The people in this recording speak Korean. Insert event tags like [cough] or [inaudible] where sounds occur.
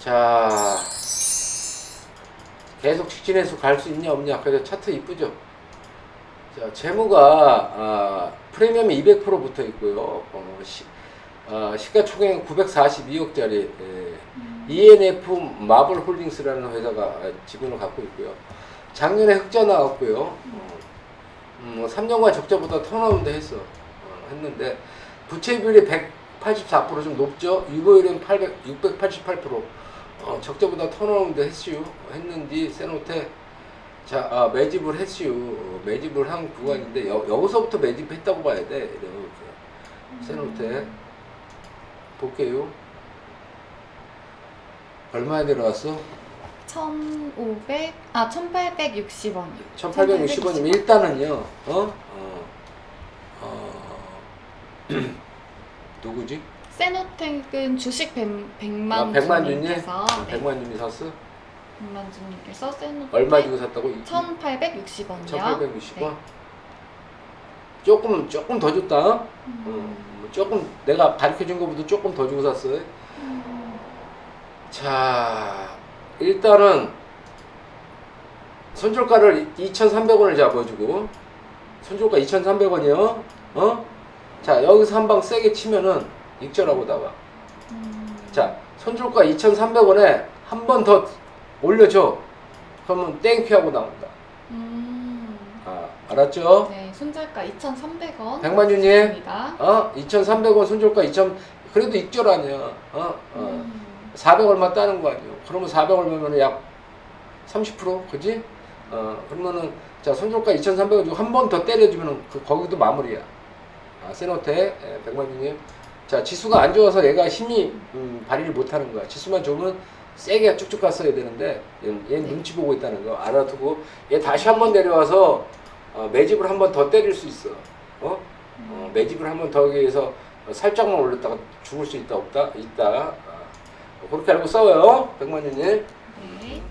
자 계속 직진해서 갈 수 있냐 없냐. 그래서 차트 이쁘죠? 자 재무가 아, 프리미엄이 200% 붙어 있고요. 어, 시, 아, 시가총액 942억짜리 예. ENF 마블 홀딩스라는 회사가 아, 지분을 갖고 있고요. 작년에 흑자 나왔고요. 어, 음, 3년간 적자보다 턴어라운드 했어. 어, 했는데 부채 비율이 184%좀 높죠? 유보율은 800, 688% 어, 적자보다 턴어라운드 했슈 했는지 세노테 자 아, 매집을 했슈 어, 매집을 한 구간인데 여, 여기서부터 매집했다고 봐야 돼 이렇게 세노테 볼게요 얼마에 내려왔어? 1,500, 아 1,860원. 1860원이면 일단은요 어? 어, 어 [clears throat] 누구지? 세노텍은 주식 100, 100만 아, 백만 준이? 주님께서 네, 백만 준이 샀어? 100만 주님께서 세노텍 얼마 주고 샀다고? 1,860원이요. 1860원? 조금 조금 더 줬다. 어, 음. 조금 내가 가르쳐 준 것보다 조금 더 주고 샀어요. 자, 일단은 손절가를 2,300원을 잡아주고 손절가 2,300원이요. 어? 자, 여기서 한 방 세게 치면은 익절하고 나와. 음. 자, 손절가 2,300원에 한 번 더 올려줘. 그러면 땡큐 하고 나온다. 음. 아, 알았죠? 네, 손절가 2,300원. 백만윤님, 입니다. 어? 2,300원 손절가 2,000, 그래도 익절 아니야. 어? 어. 음. 400 얼마 따는 거 아니에요. 그러면 400 얼마면 약 30%? 그지? 어, 그러면은, 자, 손절가 2,300원 주고 한 번 더 때려주면은 그, 거기도 마무리야. 아, 세노테, 예, 백만주님. 자, 지수가 안 좋아서 얘가 힘이, 음, 발휘를 못 하는 거야. 지수만 좋으면 세게 쭉쭉 갔어야 되는데, 얘는 네. 눈치 보고 있다는 거 알아두고, 얘 다시 한 번 내려와서, 어, 매집을 한 번 더 때릴 수 있어. 어? 어, 매집을 한 번 더 하기 위해서 살짝만 올렸다가 죽을 수 있다, 없다? 있다. 아, 그렇게 알고 싸워요, 백만주님. 네.